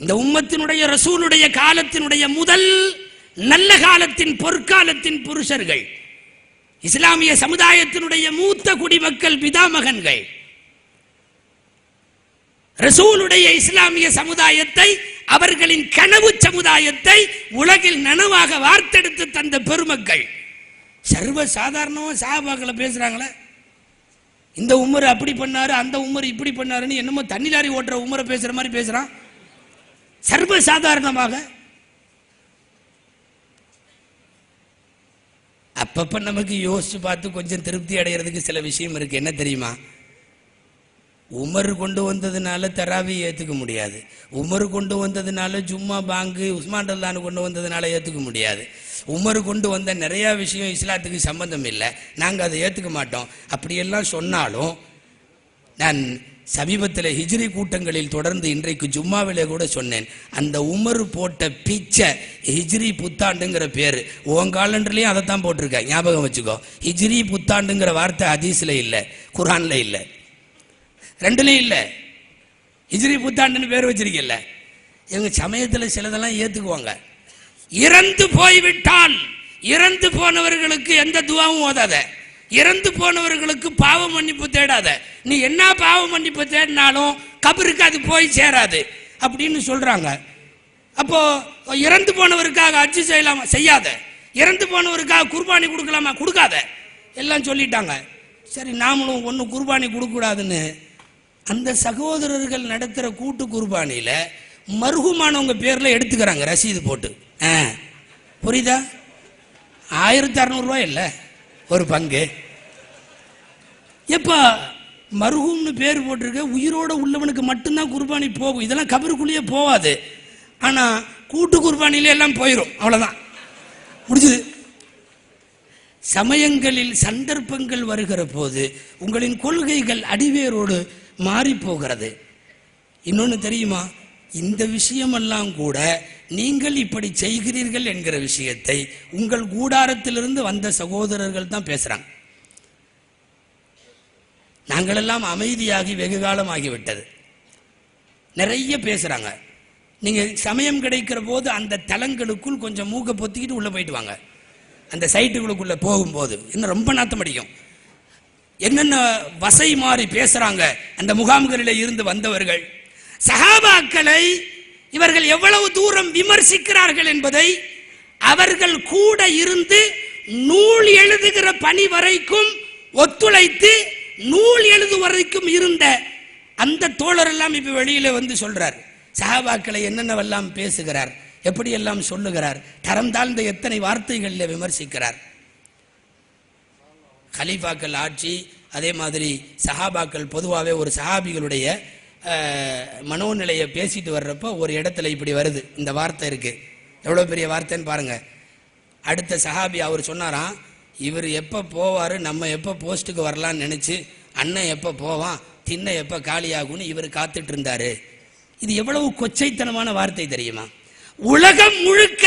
இந்த உம்மத்தினுடைய ரசூலுடைய காலத்தினுடைய முதல் நல்ல காலத்தின் பொற்காலத்தின் புருஷர்கள். இஸ்லாமிய சமுதாயத்தினுடைய மூத்த குடிமக்கள் பிதாமகன்கள். ரசூலுடைய இஸ்லாமிய சமுதாயத்தை அவர்களின் கனவு சமுதாயத்தை உலகில் நனவாக வார்த்தெடுத்து தந்த பெருமக்கள். சர்வ சாதாரணமாக சாபாக்களை பேசுறாங்களே. இந்த உமர் அப்படி பண்ணாரு அந்த உமர் இப்படி பண்ணாருன்னு என்னமோ தண்ணி லாரி ஓட்டுற உமரை பேசுற மாதிரி பேசுறான். சர்வசாதாரணமாக. அப்பப்ப நமக்கு யோசிச்சு பார்த்து கொஞ்சம் திருப்தி அடைகிறதுக்கு சில விஷயம் இருக்கு. என்ன தெரியுமா? உமர் கொண்டு வந்ததுனால தராவி ஏற்றுக்க முடியாது. உமர் கொண்டு வந்ததுனால ஜும்மா பாங்கு உஸ்மான் ரல்லான்னு கொண்டு வந்ததுனால ஏற்றுக்க முடியாது. உமர் கொண்டு வந்த நிறையா விஷயம் இஸ்லாத்துக்கு சம்பந்தம் இல்லை. நாங்கள் அதை ஏற்றுக்க மாட்டோம். அப்படியெல்லாம் சொன்னாலும் நான் சமீபத்தில் ஹிஜ்ரி கூட்டங்களில் தொடர்ந்து இன்றைக்கு ஜும்மாவிலே கூட சொன்னேன். அந்த உமர் போட்ட பிச்சை ஹிஜ்ரி புத்தாண்டுங்கிற பேர். உன் காலண்டர்லேயும் அதை தான் போட்டிருக்க ஞாபகம் வச்சுக்கோ. ஹிஜ்ரி புத்தாண்டுங்கிற வார்த்தை ஹதீஸில் இல்லை குரானில் இல்லை. ரெண்டுலேயும் இல்லை. ஹிஜ்ரி புத்தாண்டுன்னு பேர் வச்சிருக்கல எங்கள் சமயத்தில் சிலதெல்லாம் ஏற்றுக்குவாங்க இறந்து போய்விட்டால் இறந்து போனவர்களுக்கு எந்த துவாவும் ஓதாத. இறந்து போனவர்களுக்கு பாவ மன்னிப்பு தேடாத. நீ என்ன பாவ மன்னிப்பு தேடினாலும் கபருக்கு அது போய் சேராது அப்படின்னு சொல்றாங்க. அப்போ இறந்து போனவருக்காக அச்சு செய்யலாமா? செய்யாத. இறந்து போனவருக்காக குர்பானி கொடுக்கலாமா? கொடுக்காத. எல்லாம் சொல்லிட்டாங்க. சரி நாமளும் ஒன்றும் குர்பானி கொடுக்கக்கூடாதுன்னு. அந்த சகோதரர்கள் நடத்துகிற கூட்டு குர்பானியில் மருகுமானவங்க பேரில் எடுத்துக்கிறாங்க ரசீது போட்டு. ஆ புரியுதா? ஆயிரத்தி அறநூறுவா இல்லை. ஒரு பங்கு. எப்பா மருகும்னு பேர் போட்டிருக்க உயிரோட உள்ளவனுக்கு மட்டும்தான் குர்பானி போகும். இதெல்லாம் கபருக்குள்ளேயே போகாது. ஆனால் கூட்டு குர்பானில எல்லாம் போயிடும் அவ்வளோதான் முடிஞ்சது. சமயங்களில் சந்தர்ப்பங்கள் வருகிற போது உங்களின் கொள்கைகள் அடிவேரோடு மாறி போகிறது. இன்னொன்று தெரியுமா? இந்த விஷயமெல்லாம் கூட நீங்கள் இப்படி செய்கிறீர்கள் என்கிற விஷயத்தை உங்கள் கூடாரத்திலிருந்து வந்த சகோதரர்கள் தான் பேசுறாங்க. நாங்களெல்லாம் அமைதியாகி வெகு காலம் ஆகிவிட்டது நிறைய பேசுறாங்க. நீங்க சமயம் கிடைக்கிற போது அந்த தலங்களுக்குள் கொஞ்சம் மூக்க பொத்திக்கிட்டு உள்ள போயிட்டு வாங்க. அந்த சைட்டுகளுக்குள்ள போகும்போது இன்னும் ரொம்ப நாத்தம் அடிக்கும். என்னென்ன வசை மாறி பேசுறாங்க. அந்த முகாம்களில் இருந்து வந்தவர்கள். சகாபாக்களை இவர்கள் எவ்வளவு தூரம் விமர்சிக்கிறார்கள் என்பதை அவர்கள் கூட இருந்து நூல் எழுதுகிற பணி வரைக்கும் ஒத்துழைத்து நூல் எழுது வரைக்கும் இருந்த அந்த தோழர் எல்லாம் இப்ப வெளியில வந்து சொல்றார். சஹாபாக்களை என்னென்னவெல்லாம் பேசுகிறார் எப்படியெல்லாம் சொல்லுகிறார் தரம் தாழ்ந்த எத்தனை வார்த்தைகளில் விமர்சிக்கிறார். கலீஃபாக்கள் ஆட்சி அதே மாதிரி சஹாபாக்கள் பொதுவாகவே ஒரு சஹாபிகளுடைய மனோநிலையை பேசிட்டு வர்றப்போ ஒரு இடத்துல இப்படி வருது. இந்த வார்த்தை இருக்கு. எவ்வளோ பெரிய வார்த்தைன்னு பாருங்க. அடுத்த சஹாபி அவர் சொன்னாராம் இவர் எப்போ போவார் நம்ம எப்போ போஸ்ட்டுக்கு வரலான்னு நினச்சி அண்ணன் எப்போ போவான் தின்ன எப்போ காலியாகும்னு இவர் காத்துட்டு இருந்தார் இது எவ்வளவு கொச்சைத்தனமான வார்த்தை தெரியுமா? உலகம் முழுக்க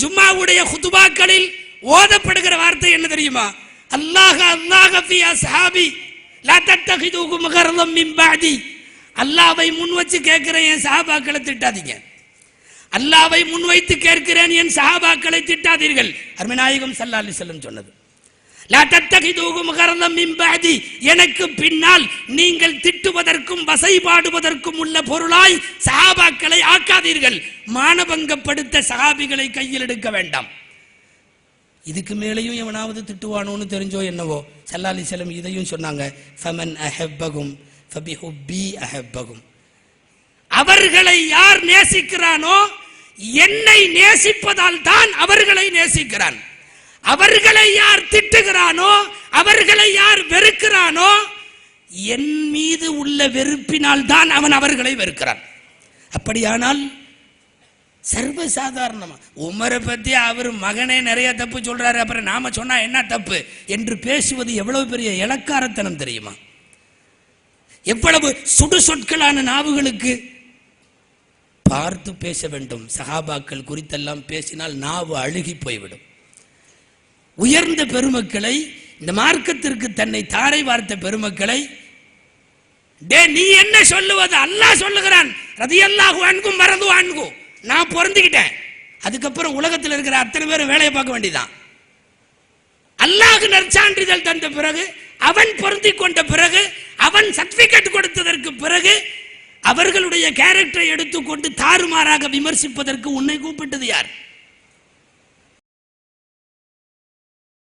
ஜும்மாவுடைய ஹுதுபாக்களில் ஓதப்படுகிற வார்த்தை என்ன தெரியுமா? அல்லாஹ் அல்லாஹ் சஹாபி லா தத்தகிதுகு முகர்லம் மின் பாதி. அல்லாவை முன் வச்சு கேட்கிறேன் என் சஹாபாக்களை திட்டாதீங்க. அல்லாவை முன்வைத்து கேட்கிறேன் என் சஹாபாக்களை திட்டாதீர்கள். அருமைநாயகம் சல்லா அலி செல்லம் சொன்னது. எனக்கு பின்னால் நீங்கள் திட்டுவதற்கும் வசைபாடுவதற்கும் உள்ள பொருளாய் சஹாபாக்களை ஆக்காதீர்கள். மானபங்கப்படுத்த சஹாபிகளை கையில் எடுக்க வேண்டாம். இதுக்கு மேலேயும் எவனாவது திட்டுவானோன்னு தெரிஞ்சோ என்னவோ? சல்லாலி செல்லம் இதையும் சொன்னாங்க. ஃபமன் அஹப்பகும் அவர்களை யார் நேசிக்கிறானோ என்னை நேசிப்பதால் தான் அவர்களை நேசிக்கிறான். அவர்களை யார் திட்டுகிறானோ அவர்களை யார் வெறுக்கிறானோ என் மீது உள்ள வெறுப்பினால் தான் அவன் அவர்களை வெறுக்கிறான். அப்படியானால் சர்வ சாதாரணமா உமரை பத்தி அவர் மகனே நிறைய தப்பு சொல்றாரு அப்புறம் நாம சொன்னா என்ன தப்பு? என்று பேசுவது எவ்வளவு பெரிய இலக்காரத்தனம் தெரியுமா? எவ்வளவு சுடு சொற்களான நாவுகளுக்கு? பார்த்து பேச வேண்டும். சஹாபாக்கள் குறித்தெல்லாம் பேசினால் நாவு அழுகி போய்விடும். உயர்ந்த பெருமக்களை இந்த மார்க்கத்திற்கு தன்னை தாரை வார்த்த பெருமக்களை டே நீ என்ன சொல்லுவது? அல்லாஹ் சொல்லுகிறான். ரதியல்லாஹு அன்கும் மறந்து அன்கும் நான் பொருந்திக்கிட்டேன். அதுக்கப்புறம் உலகத்தில் இருக்கிற அத்தனை பேரும் வேலையை பார்க்க வேண்டியதான் அல்லாஹ் நற்சான்றிதழ் தந்த பிறகு அவன் பொருந்தி கொண்ட பிறகு அவன் சர்டிபிகேட் கொடுத்ததற்கு பிறகு அவர்களுடைய கேரக்டரை எடுத்துக்கொண்டு தாறுமாறாக விமர்சிப்பதற்கு உன்னை கூப்பிட்டது யார்?